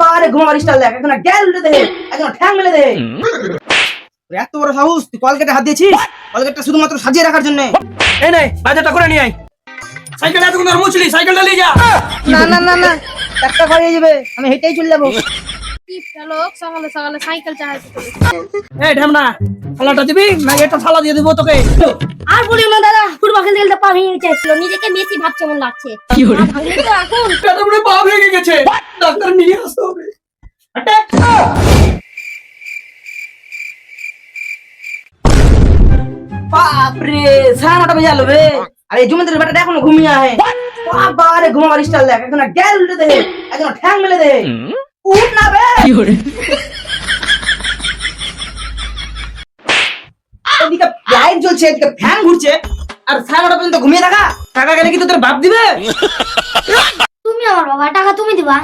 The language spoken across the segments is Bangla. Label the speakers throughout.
Speaker 1: বাবারে ঘুমাবার স্টাইল দেখ এখন গ্যাল উল্টে দে এখন ঠ্যাং মেলে দে এত বড় সাহস তুই কলগেটে হাত দিয়েছিস? কলগেটটা শুধুমাত্র সাজিয়ে রাখার জন্য।
Speaker 2: এই নে বাজারটা করে নিয়ে আয়। সাইকেল এতক্ষণ ধরে মুছলি সাইকেলটা নিয়ে যা।
Speaker 1: না না না না একটা যাবে আমি হেঁটেই চলে যাব।
Speaker 3: সকালে সকালে সাইকেল চালাতে
Speaker 2: এই ঢেমনা থালাটা দিবি? না এটা থালা দিয়ে দিব তোকে।
Speaker 3: আর বলিও না দাদা ফুটবল খেলতে খেলতে পা ভেঙে গেছিল নিজেকে মেসি ভাবছে মন লাগছে। পা ভাঙলে এখন?
Speaker 2: পা ভেঙে গেছে।
Speaker 1: বাপরে সাড়ে নটা বেজে আলো বে। আর এই জমিদারের বেটাটা এখনও ঘুমিয়ে আহে। বাবারে ঘুমাবার স্টাইল দেখ এখন গ্যাল উল্টে দে এখন ঠ্যাং মেলে দে উঠ না বে। এদিকে লাইট জ্বলছে এদিকে ফ্যান ঘুরছে। আর সাড়ে নটা পর্যন্ত ঘুমিয়ে থাকা টাকা গেলে কিন্তু তোর বাপ দিবে?
Speaker 3: তুমি আমার বাবা টাকা তুমি দিবা।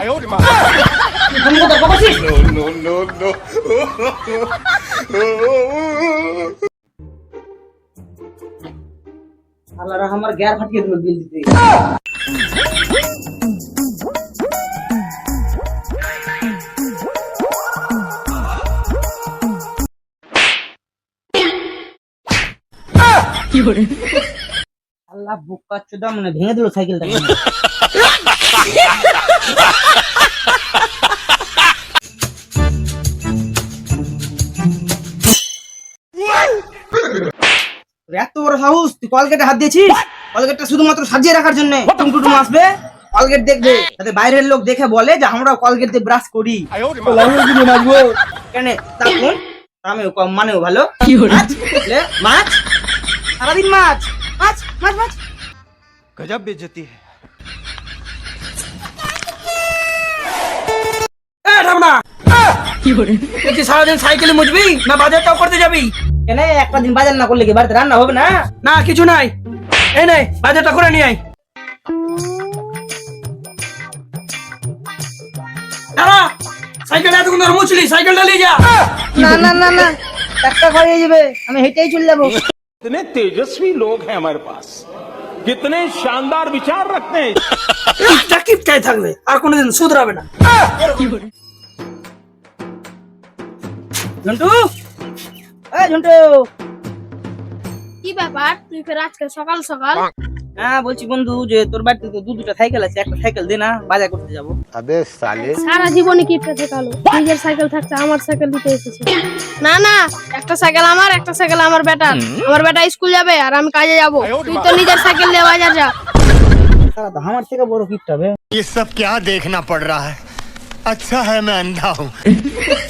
Speaker 1: আমি কত করছিস আল্লাহ আমার গ্যার ফাটিয়ে দিল বিল দিতে। আল্লাহ বুক চোদা মানে ভেঙে দিল সাইকেলটা তুই কলগেটে হাত দিয়েছিস? কলগেটটা শুধুমাত্র সাজিয়ে রাখার জন্য আসবে কলগেট দেখবে। তাতে বাইরের লোক দেখে বলে যে আমরা কলগেট দিয়ে ব্রাশ করি কেন আমি মানেও ভালো। কি মাছ সারাদিন মাছ। মাছ মাছ মাছ।
Speaker 2: গজব বেজতি হ্যাঁ কি সারাদিন সাইকেলে মুজবি না বাজারটাও করতে যাবি?
Speaker 1: কেন একটা দিন বাজার না করলে কি বাড়িতে রান্না হবে না
Speaker 2: না কিছু নাই এই নে বাজারটা করে নিয়ে আয় দাঁড়া সাইকেল এতক্ষণ ধরে মুছলি সাইকেলটা নিয়ে যা
Speaker 1: না না না না একটা ঘরে যাবে আমি হেঁটেই চলে যাবো
Speaker 4: कितने तेजस्वी लोग हैं हमारे पास कितने शानदार विचार रखते हैं
Speaker 2: কিপটা কিপটাই থাকবে আর কোনোদিন শুধরাবে না
Speaker 1: ঝন্টু এই ঝন্টু
Speaker 3: কি ব্যাপার তুই ফের আজকে সকাল সকাল
Speaker 1: হ্যাঁ বলছি বন্ধু যে তোর বাড়িতে তো দু দুটা সাইকেল আছে একটা সাইকেল দে না বাজার করতে যাবো
Speaker 4: अबे साले
Speaker 3: সারা জীবনে কিপটা ঠেকালো নিজের সাইকেল থাকতে আমার সাইকেল দিতে এসেছে না না একটা সাইকেল আমার একটা সাইকেল আমার বেটার আমার বেটা স্কুল যাবে আর আমি কাজে যাব তুই তো নিজের সাইকেল নিয়ে বাজার যা
Speaker 1: সারা তো আমার থেকে বড় কিপটা বে
Speaker 5: ये सब क्या देखना पड़ रहा है अच्छा है मैं अंधा हूँ
Speaker 3: কিপটা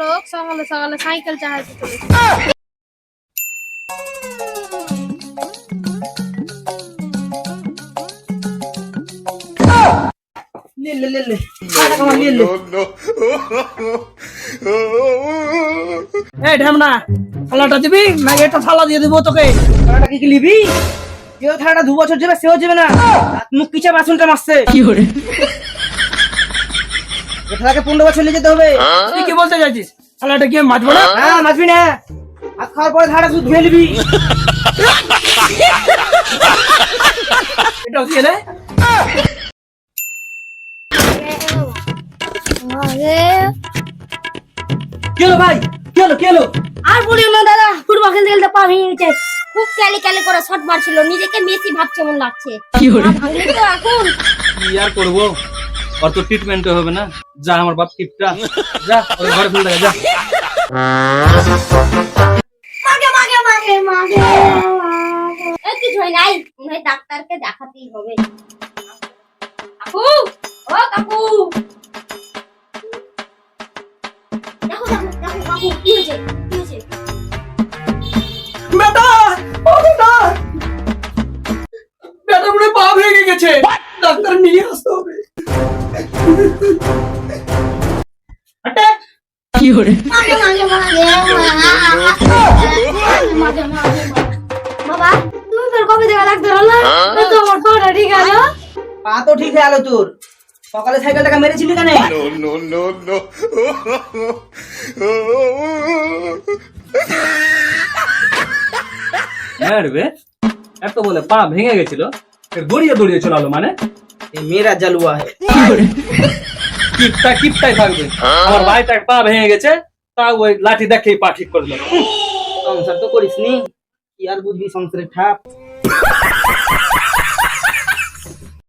Speaker 3: লোক সকালে সকালে সাইকেল চালাতে চলে
Speaker 1: লে লে লে লে টাকা কামা লে লে
Speaker 2: এই ঢেমনা থালাটা দিবি? না এটা থালা দিয়ে দিব তোকে?
Speaker 1: কি কি লিবি কেউ থালাটা দু বছর যাবে সেও যাবে না। মুখ পিছা বাসনটা মারছে। এ থালাকে পনেরো বছর নিয়ে যেতে হবে।
Speaker 2: তুই কি বলতে চাইছিস? কি আমি মাজবো না?
Speaker 1: না মাছবি না। হাত খাওয়ার পরে ধুয়ে নিবি। কি হলো ভাই? কি হলো কি হলো?
Speaker 3: আর বলিও না দাদা ফুটবল খেলতে খেলতে পা ভেঙে গেছে। খুব ক্যালি ক্যালি করে শট মারছিল। নিজেকে মেসি ভাবছে মন লাগছে ভাঙলে তো এখন?
Speaker 2: কি আর করব? অত ট্রিটমেন্ট হবে না। যা আমার বাপ টিপটা যা ওই ঘরে ফেলে দে, যা।
Speaker 3: মাগে মাগে মাগে মাগে এ কিছু হয় নাই মনে ডাক্তারকে দেখাতেই হবে। কাকু ও কাকু। দেখো দেখো দেখো কাকু কি হয়েছে কি হয়েছে?
Speaker 2: বেটা ও বেটা। বেটা মনে পা ভেঙে গেছে। ডাক্তার নিয়ে আসতে হবে।
Speaker 1: করে। হ্যাঁ
Speaker 2: এত বলে পা ভেঙে গেছিল। গড়িয়ে দড়িয়ে চলালো মানে?
Speaker 1: এই মেয়েরা জালুয়া। হ্যাঁ
Speaker 6: কিপটা, কিপটাই থাকবে। আমার ভাইটার পা ভেঙে গেছে তা ওই লাঠি দেখেই পা ঠিক করে দিল
Speaker 1: সংসার তো করিস নি কি আর বুঝবি সংসারের ঠাপ?